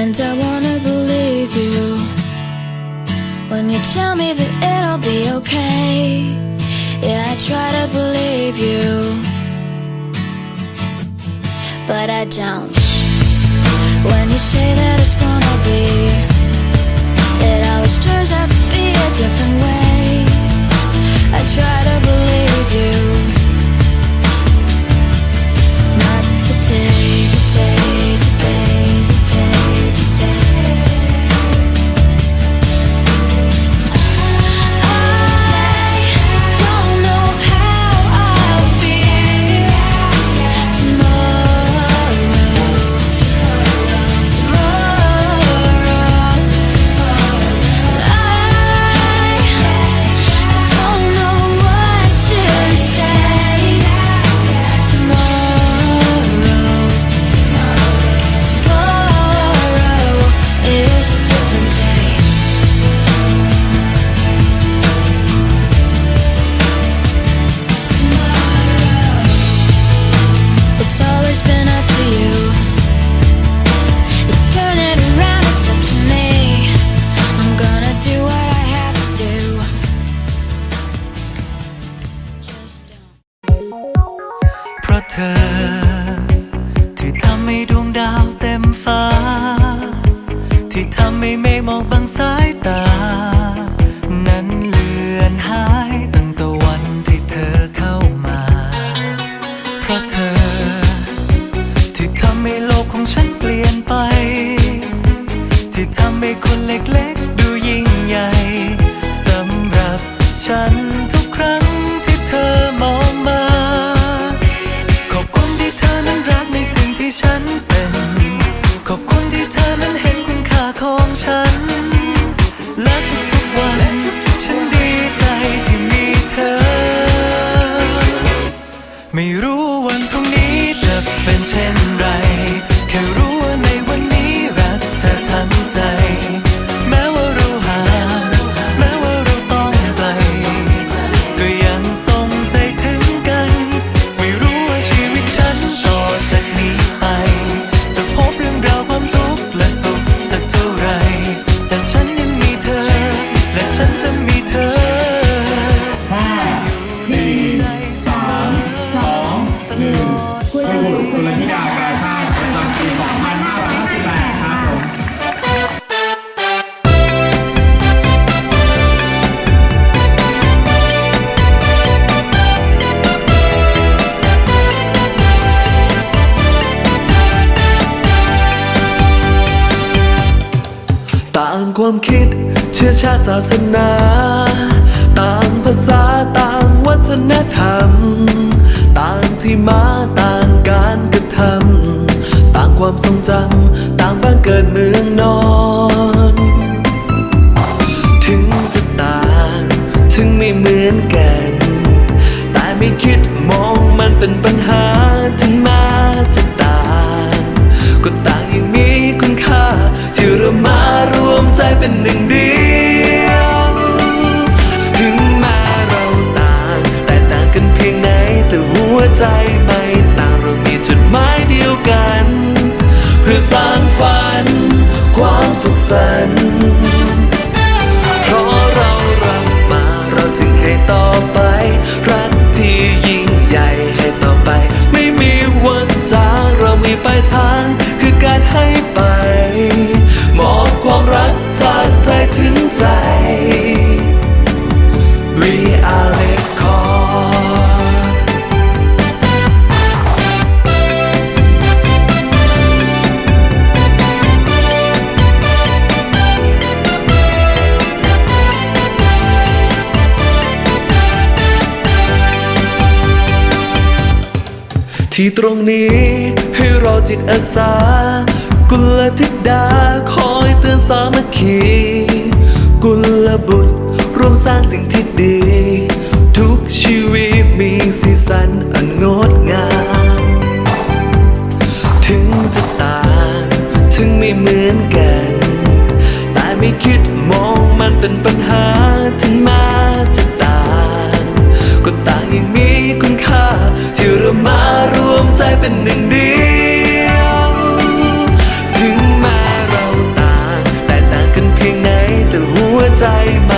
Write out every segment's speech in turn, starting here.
And I wanna believe you when you tell me that it'll be okay. Yeah, I try to believe you, but I don't. When you say that it's gonna be, ศาสนา ต่างภาษาต่างวัฒนธรรม ต่างที่มาต่างการกระทำต่างความทรงจำต่างบ้านเกิดเมืองนอน ถึงจะต่างถึงไม่เหมือนกัน แต่ไม่คิดมองมันเป็นปัญหาถึงม้จะต่างก็ต่างยังมีคุณค่าที่เรามารวมใจเป็นหนึ่งเดียว วใจไม่ต่างเรามีจุดหมายเดียวกัน เพื่อสร้างฝัน ความสุขสันต์เพราะเรารักมาเราจึงให้ต่อบ ที่ตรงนี้ให้เราจิตอาสา กุลธิดาคอยเตือนสามัคคี กุลบุตรร่วมสร้างสิ่งที่ดี ทุกชีวิตมีสีสันอันงดงาม ถึงจะต่างถึงไม่เหมือนกัน แต่ไม่คิดมองมันเป็นปัญ เ็นหนึ่งเดียว ถึงแม้เราต่างแต่ต่างกันเพียงไหนแต่หัวใจมา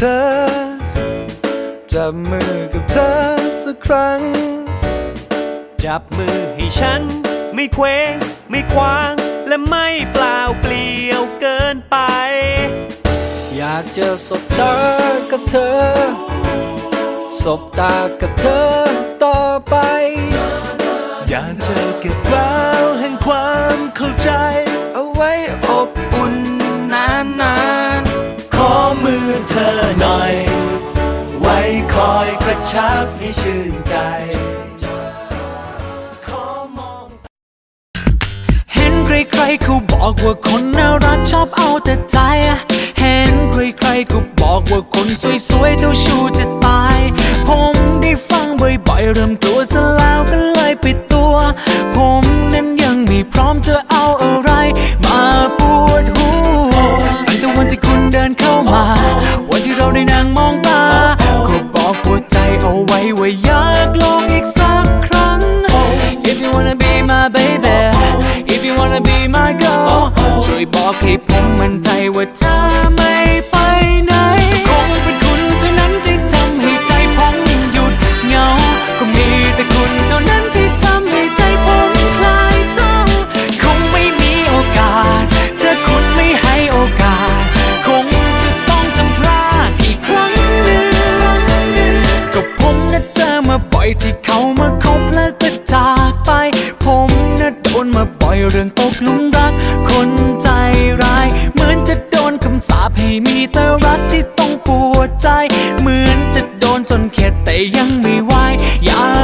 เธอ จับมือกับเธอสักครั้ง จับมือให้ฉัน ไม่เคว้งไม่คว้าง และไม่เปล่าเปลี่ยวเกินไป อยากเจะสบตากับเธอ สบตากับเธอต่อไป อยากเจะเก็บราวแห่งความเข้าใจ เอาไว้อบอุ่นนานๆ เธอหน่อย ไว้คอยกระชับให้ชื่นใจเห็นใครๆเขาบอกว่าคนน่ารักชอบเอาแต่ใจ เห็นใครๆก็บอกว่าคนสวยๆเจ้าชู้จะตาย ผมได้ฟังบ่อยๆเริ่มกลัวซะแล้วก็เลยปิดตัว ผมนั้นยังไม่พร้อมจะเอาอะไร ที่มีแต่รักที่ต้องปวดใจ เหมือนจะโดนจนเข็ดแต่ยังไม่ไหวอยา